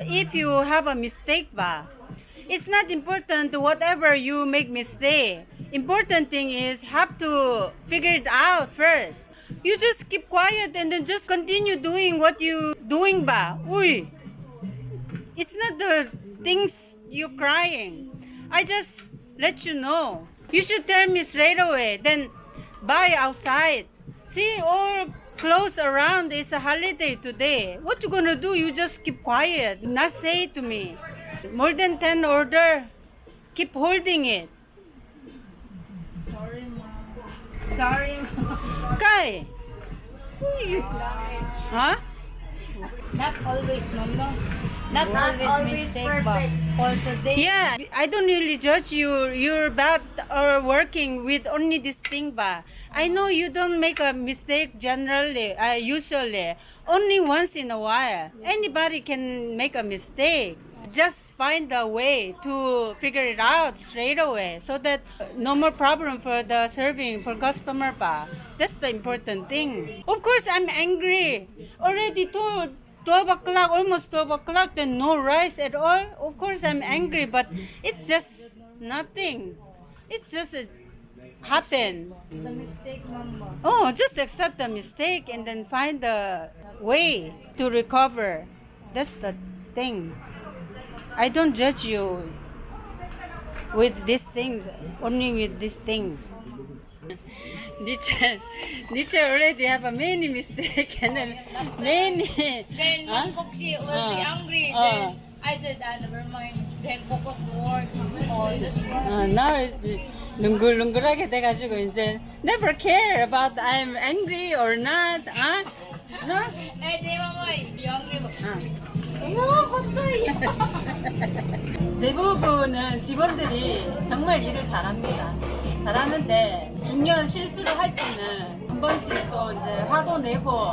if you have a mistake ba it's not important whatever you make mistake. Important thing is have to figure it out first. You just keep quiet and then just continue doing what you doing ba. Uy it's not the things you crying. I just let you know. You should tell me straight away then buy outside. See all close around it's a holiday today. What you gonna do? You just keep quiet. Not say to me. More than 10 order keep holding it. Sorry, mom. Sorry, mom. who you huh Not always, mom, no? Not, Not always, always mistake, perfect. but for today. Yeah, I don't really judge you. You're bad or working with only this thing, but I know you don't make a mistake generally, uh, usually. Only once in a while. Anybody can make a mistake. Just find a way to figure it out straight away so that uh, no more problem for the serving for customer pa. That's the important thing. Of course, I'm angry. Already two, 12 o'clock, almost 12 o'clock, then no rice at all. Of course, I'm angry, but it's just nothing. It's just uh, a happen. The mistake. Oh, just accept the mistake and then find the way to recover. That's the thing. I don't judge you with these things, only with these things. Nietzsche, Nietzsche already have a many mistake and then many. Then, Huh? when Cookie will be Uh, angry, uh. then I said, ah, never mind. Then focus to work. Oh, that's why. 어, 나 이제 능글능글하게 돼가지고 이제 never care about I'm angry or not. 아? No? Eh, di mama, you angry ba? 어. 대부분은 직원들이 정말 일을 잘합니다. 잘하는데 중요한 실수를 할 때는 한 번씩 또 이제 화도 내고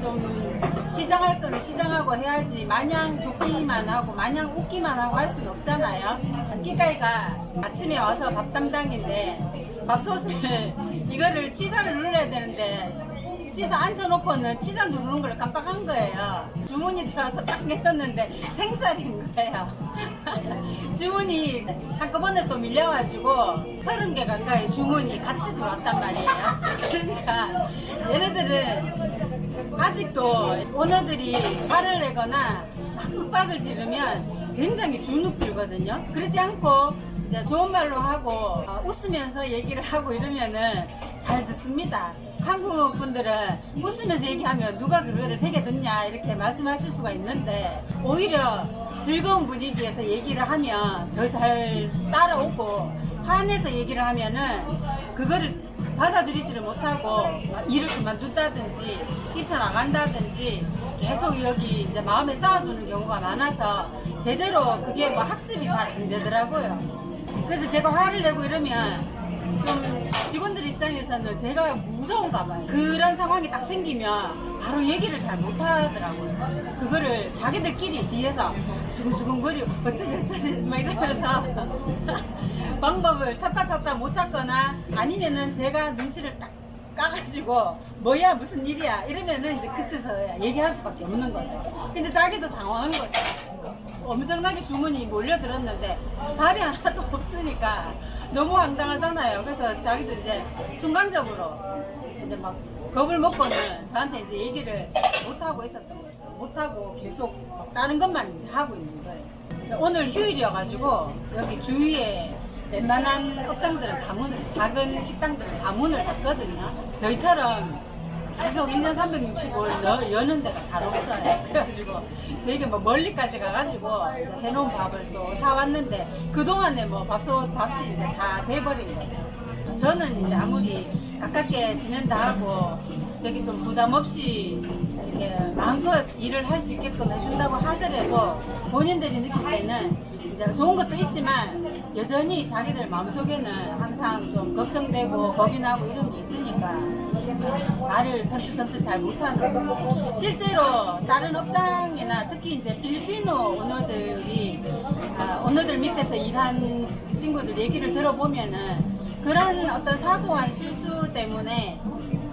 좀 시장할 거는 시장하고 해야지 마냥 좋기만 하고 마냥 웃기만 하고 할 수는 없잖아요. 끼까이가 아침에 와서 밥 담당인데 밥솥을 이거를 치사를 눌러야 되는데 치사 앉혀놓고는 치사 누르는 걸 깜빡한 거예요. 주문이 들어와서 딱 내렸는데 생쌀인 거예요. 주문이 한꺼번에 또 밀려가지고 서른 개 가까이 주문이 같이 들어왔단 말이에요. 그러니까 얘네들은 아직도 오너들이 화를 내거나 막 윽박을 지르면 굉장히 주눅 들거든요. 그러지 않고 좋은 말로 하고 어, 웃으면서 얘기를 하고 이러면은 잘 듣습니다. 한국 분들은 웃으면서 얘기하면 누가 그거를 새겨 듣냐 이렇게 말씀하실 수가 있는데 오히려 즐거운 분위기에서 얘기를 하면 더 잘 따라오고 화내서 얘기를 하면은 그거를 받아들이지를 못하고 일을 그만둔다든지 뛰쳐나간다든지 계속 여기 이제 마음에 쌓아두는 경우가 많아서 제대로 그게 뭐 학습이 잘 안 되더라고요. 그래서 제가 화를 내고 이러면 좀 직원들 입장에서는 제가 무서운가 봐요. 그런 상황이 딱 생기면 바로 얘기를 잘 못하더라고요. 그거를 자기들끼리 뒤에서 수근수근거리고 어쩌지 어쩌지 막 이러면서 방법을 찾다 찾다 못 찾거나 아니면은 제가 눈치를 딱 까가지고 뭐야 무슨 일이야 이러면은 이제 그때서 얘기할 수밖에 없는 거죠. 근데 자기도 당황한 거죠. 엄청나게 주문이 몰려들었는데 밥이 하나도 없으니까 너무 황당하잖아요. 그래서 자기도 이제 순간적으로 이제 막 겁을 먹고는 저한테 이제 얘기를 못 하고 있었던 거죠. 못 하고 계속 막 다른 것만 이제 하고 있는 거예요. 오늘 휴일이어가지고 여기 주위에 웬만한 업장들은 다 문을 작은 식당들은 다 문을 닫거든요. 저희처럼 계속 1년 365일 여는 데가 잘 없어요. 그래가지고 되게 뭐 멀리까지 가가지고 해놓은 밥을 또 사왔는데 그동안에 뭐 밥솥 밥이 이제 다 돼버린 거죠. 저는 이제 아무리 가깝게 지낸다 하고 되게 좀 부담 없이 이렇게 마음껏 일을 할 수 있게끔 해준다고 하더라도 본인들이 느낄 때는 이제 좋은 것도 있지만 여전히 자기들 마음속에는 항상 좀 걱정되고 겁이 나고 이런 게 있으니까 말을 선뜻선뜻 잘 못하는 거죠. 실제로 다른 업장이나 특히 이제 필리핀어 오너들이 아, 오너들 밑에서 일한 치- 친구들 얘기를 들어보면은 그런 어떤 사소한 실수 때문에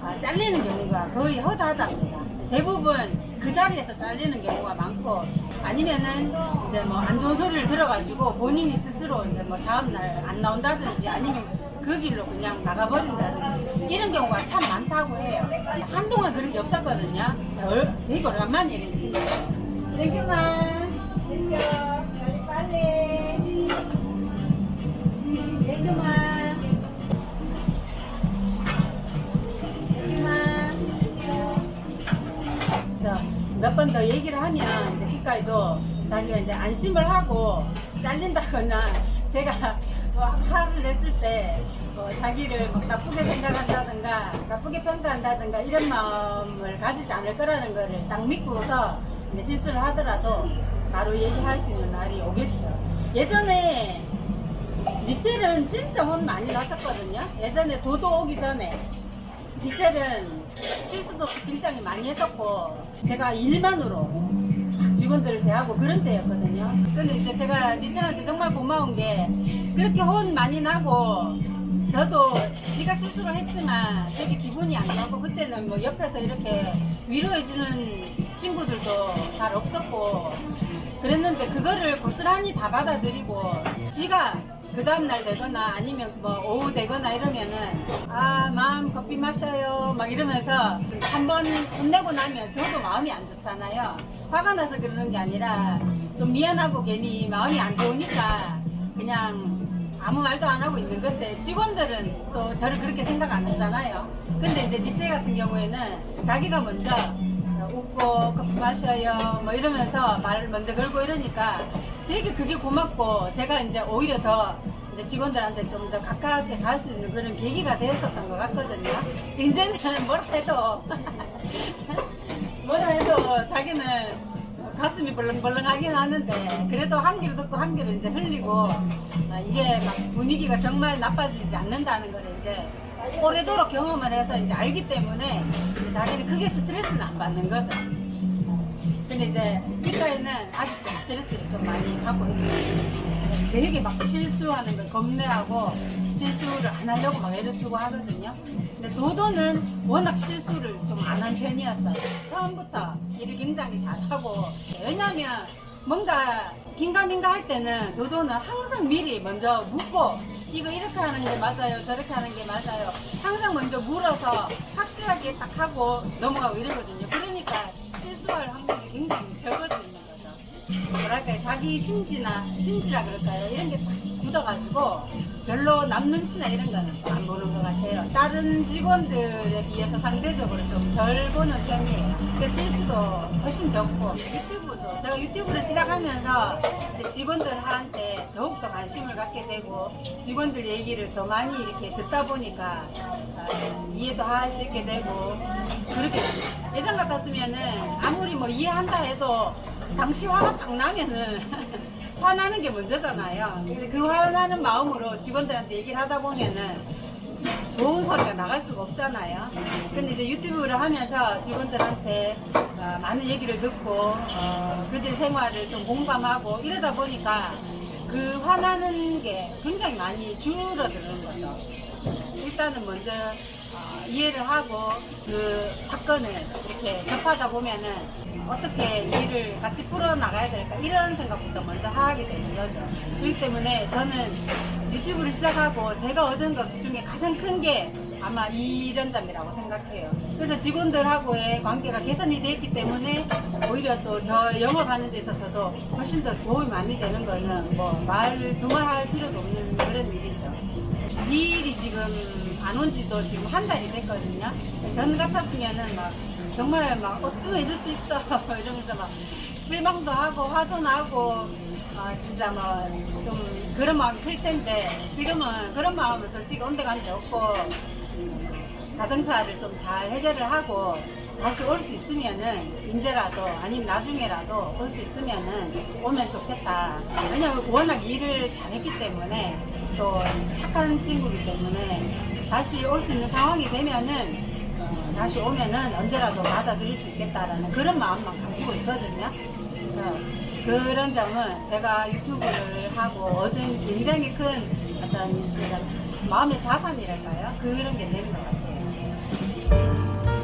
아, 잘리는 경우가 거의 허다하답니다. 대부분 그 자리에서 잘리는 경우가 많고 아니면은 이제 뭐 안 좋은 소리를 들어가지고 본인이 스스로 이제 뭐 다음날 안 나온다든지 아니면 그 길로 그냥 나가버린다든지 이런 경우가 참 많다고 해요. 한동안 그런 게 없었거든요. 덜, 되게 오랜만에 이런 게 생겼어요. 땡큐만. 땡큐. 빨리 빨리. 땡큐만. 몇번더 얘기를 하면 이제 기까지도 자기가 이제 안심을 하고 잘린다거나 제가 뭐 화를 냈을 때 뭐 자기를 막 나쁘게 생각한다든가 나쁘게 평가한다든가 이런 마음을 가지지 않을 거라는 거를 딱 믿고서 이제 실수를 하더라도 바로 얘기할 수 있는 날이 오겠죠. 예전에 리첼은 진짜 혼 많이 났었거든요. 예전에 도도 오기 전에 리첼은 실수도 굉장히 많이 했었고 제가 일만으로 직원들을 대하고 그런 때였거든요. 근데 이제 제가 리첼한테 정말 고마운 게 그렇게 혼 많이 나고 저도 지가 실수를 했지만 되게 기분이 안 나고 그때는 뭐 옆에서 이렇게 위로해주는 친구들도 잘 없었고 그랬는데 그거를 고스란히 다 받아들이고 지가 그 다음날 되거나 아니면 뭐 오후 되거나 이러면은 아 마음 커피 마셔요 막 이러면서 한 번 혼내고 나면 저도 마음이 안 좋잖아요 화가 나서 그러는 게 아니라 좀 미안하고 괜히 마음이 안 좋으니까 그냥 아무 말도 안 하고 있는 건데 직원들은 또 저를 그렇게 생각 안 하잖아요 근데 이제 니체 같은 경우에는 자기가 먼저 웃고 커피 마셔요 뭐 이러면서 말을 먼저 걸고 이러니까 되게 그게 고맙고 제가 이제 오히려 더 이제 직원들한테 좀 더 가깝게 갈 수 있는 그런 계기가 됐었던 것 같거든요. 이제는 뭐라 해도 뭐라 해도 자기는 가슴이 벌렁벌렁하긴 하는데 그래도 한 귀로 듣고 한 귀로 이제 흘리고 아, 이게 막 분위기가 정말 나빠지지 않는다는 걸 이제 오래도록 경험을 해서 이제 알기 때문에 자기는 크게 스트레스는 안 받는 거죠. 근데 이제 이과에는 아직도 스트레스를 좀 많이 갖고 있어요. 되게 막 실수하는 걸 겁내하고 실수를 안 하려고 막 애를 쓰고 하거든요. 근데 도도는 워낙 실수를 좀 안 한 편이었어요. 처음부터 일을 굉장히 잘하고 왜냐면 뭔가 긴가민가 할 때는 도도는 항상 미리 먼저 묻고 이거 이렇게 하는 게 맞아요 저렇게 하는 게 맞아요 항상 먼저 물어서 확실하게 딱 하고 넘어가고 이러거든요 그러니까 실수할 확률이 굉장히 거죠 뭐랄까요? 자기 심지나 심지라 그럴까요? 이런 게딱 굳어가지고 별로 남 눈치나 이런 거는 또안 보는 것 같아요. 다른 직원들에 비해서 상대적으로 좀 덜 보는 편이에요. 그 실수도 훨씬 적고 유튜브도 제가 유튜브를 시작하면서 직원들한테 더욱더 관심을 갖게 되고 직원들 얘기를 더 많이 이렇게 듣다 보니까 아, 이해도 할 수 있게 되고 그렇게. 예전 같았으면은 아무리 뭐 이해한다 해도 당시 화가 딱 나면은 화나는 게 먼저잖아요. 그 화나는 마음으로 직원들한테 얘기를 하다 보면은 좋은 소리가 나갈 수가 없잖아요. 근데 이제 유튜브를 하면서 직원들한테 어, 많은 얘기를 듣고 어, 그들 생활을 좀 공감하고 이러다 보니까 그 화나는 게 굉장히 많이 줄어드는 거죠. 일단은 먼저 어, 이해를 하고 그 사건을 이렇게 접하다 보면은 어떻게 일을 같이 풀어나가야 될까 이런 생각부터 먼저 하게 되는 거죠. 그렇기 때문에 저는 유튜브를 시작하고 제가 얻은 것 중에 가장 큰 게 아마 이런 점이라고 생각해요. 그래서 직원들하고의 관계가 개선이 됐기 때문에 오히려 또 저 영업하는 데 있어서도 훨씬 더 도움이 많이 되는 거는 뭐 말, 두말할 필요도 없는 그런 일이죠. 이 일이 지금 안 온 지도 지금 한 달이 됐거든요. 전 같았으면은 막 정말 막 어쩌면 이럴 수 있어 이러면서 막 실망도 하고 화도 나고 아 진짜 뭐좀 그런 마음이 클 텐데 지금은 그런 마음을 솔직히 온데간 데 없고 가정사를 좀 잘 해결을 하고 다시 올 수 있으면은 이제라도 아니면 나중에라도 올 수 있으면은 오면 좋겠다. 왜냐면 워낙 일을 잘했기 때문에 또 착한 친구이기 때문에 다시 올 수 있는 상황이 되면은 어, 다시 오면은 언제라도 받아들일 수 있겠다라는 그런 마음만 가지고 있거든요. 그래서 그런 점은 제가 유튜브를 하고 얻은 굉장히 큰 어떤 그런 마음의 자산이랄까요? 그런 게 되는 것 같아요.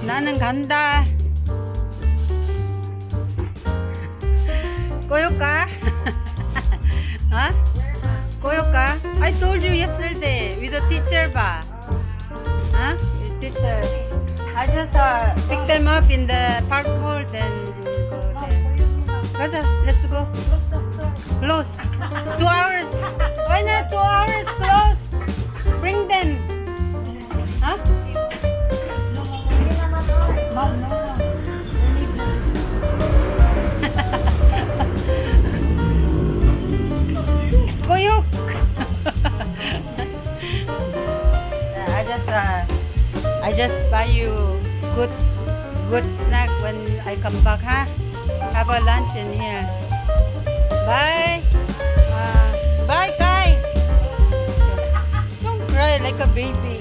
나는 간다. Huh? Koyo ka? I told you yesterday with the teacher ba? Huh? With teacher. I just uh, pick them up in the park hall then go there. let's go. Close. Two hours. Just buy you good good snack when I come back, huh? Have a lunch in here. Bye. Uh, bye, Kai. Don't cry like a baby.